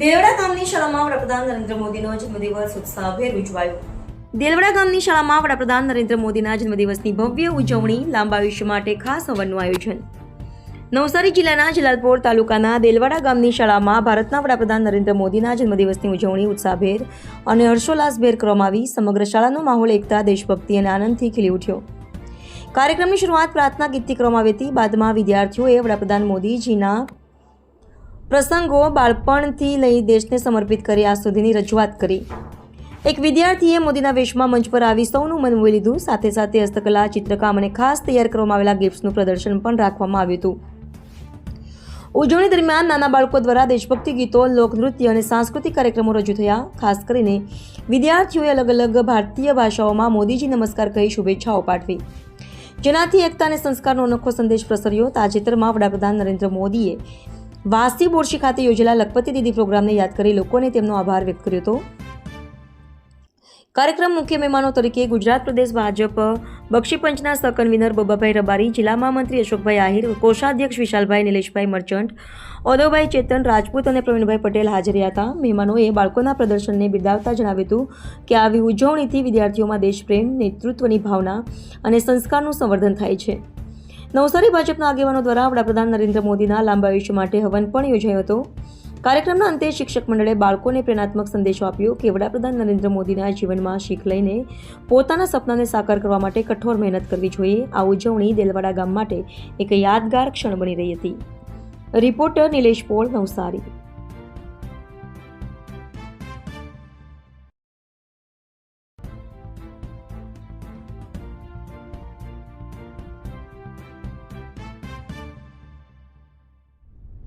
દેવડા ગામની શાળામાં વડાપ્રધાન નરેન્દ્ર મોદીનો જન્મદિવસ ઉત્સાહભેર ઉજવાયો દેલવડા ગામની શાળામાં વડાપ્રધાન નરેન્દ્ર મોદીના જન્મદિવસની ભવ્ય ઉજવણી લાંબા આયુષ્ય માટે ખાસ હવનનું આયોજન. નવસારી જિલ્લાના જલાલપોર તાલુકાના દેલવાડા ગામની શાળામાં ભારતના વડાપ્રધાન નરેન્દ્ર મોદીના જન્મદિવસની ઉજવણી ઉત્સાહભેર અને હર્ષોલ્લાસભેર કરવામાં આવી. સમગ્ર શાળાનો માહોલ એકતા, દેશભક્તિ અને આનંદથી ખીલી ઉઠ્યો. કાર્યક્રમની શરૂઆત પ્રાર્થના ગીતથી કરવામાં આવી હતી. બાદમાં વિદ્યાર્થીઓએ વડાપ્રધાન મોદીજીના પ્રસંગો બાળપણથી લઈ દેશને સમર્પિત કરી આ સુધીની રજૂઆત કરી. એક વિદ્યાર્થીએ મોદીના વેશમાં મંચ પર આવી સૌનું મન મોહી લીધું. સાથે સાથે હસ્તકલા, ચિત્રકામ અને ખાસ તૈયાર કરવામાં આવેલા ગિફ્ટ્સનું પ્રદર્શન પણ રાખવામાં આવ્યું હતું. ઉજવણી દરમિયાન નાના બાળકો દ્વારા દેશભક્તિ ગીતો લોકનૃત્ય અને સાંસ્કૃતિક કાર્યક્રમો રજૂ થયા. ખાસ કરીને વિદ્યાર્થીઓએ અલગ અલગ ભારતીય ભાષાઓમાં મોદીજી નમસ્કાર કહી શુભેચ્છાઓ પાઠવી. જેનાથી એકતા અને સંસ્કારનો અનોખો સંદેશ પ્રસર્યો. તાજેતરમાં વડાપ્રધાન નરેન્દ્ર મોદીએ વાસી બોરશી ખાતે યોજેલા લખપતિ દીદી પ્રોગ્રામને યાદ કરી લોકોને તેમનો આભાર વ્યક્ત કર્યો હતો. કાર્યક્રમ મુખ્ય મહેમાનો તરીકે ગુજરાત પ્રદેશ ભાજપ બક્ષીપંચના સહકન્વીનર બબાભાઈ રબારી, જિલ્લા મહામંત્રી અશોકભાઈ આહિર, કોષાધ્યક્ષ વિશાલભાઈ નિલેશભાઈ મર્ચન્ટ, ઓદવભાઈ ચેતન, રાજપૂત અને પ્રવીણભાઈ પટેલ હાજર હતા. મહેમાનોએ બાળકોના પ્રદર્શનને બિરદાવતા જણાવ્યું હતું કે આવી ઉજવણીથી વિદ્યાર્થીઓમાં દેશપ્રેમ, નેતૃત્વની ભાવના અને સંસ્કારનું સંવર્ધન થાય છે. નવસારી ભાજપના આગેવાનો દ્વારા વડાપ્રધાન નરેન્દ્ર મોદીના લાંબા આયુષ્ય માટે હવન પણ યોજાયો હતો. કાર્યક્રમના અંતે શિક્ષક મંડળે બાળકોને પ્રેરણાત્મક સંદેશો આપ્યો કે વડાપ્રધાન નરેન્દ્ર મોદીના જીવનમાં શીખ લઈને પોતાના સપનાને સાકાર કરવા માટે કઠોર મહેનત કરવી જોઈએ. આ ઉજવણી દેલવાડા ગામ માટે એક યાદગાર ક્ષણ બની રહી હતી. રિપોર્ટર નિલેશ પોળ નવસારી.